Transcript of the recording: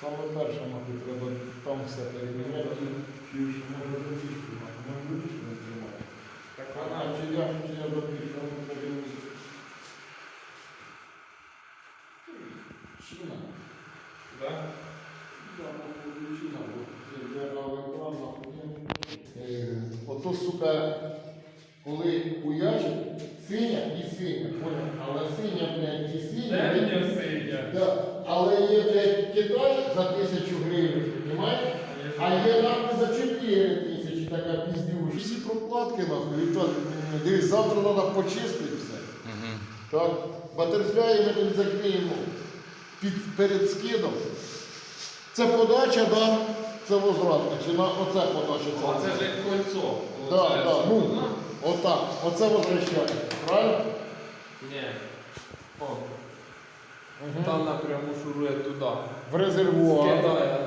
Саме перше, мабуть, треба там все переміняти. Чи може запічку, може запічку не тримати. Так А вона чи я, чи я запічку, ну подивлюсь. Шина. да? Да, ну, Шина, бо це державний план, Е, Ото, сука, коли уячить, синя і синя, понял? Але синя, блядь, і синя. Де мені синя? Да. Але є блядь, Китай за тисячу гривень, розумієш? А є нахуй за 4 тисячі така піздюш. Всі прокладки нахуй, Віталій, дивись, завтра треба почистити все. Так, батерфляї ми тут закриємо під, перед скидом. Це подача, да? це возвратка. Чи на оце подача? Це А це ж як кольцо. Да, да, ну, отак. Оце возвращається. Правильно? Ні. О, Там напряму шурує туди. В резервуар. Скидає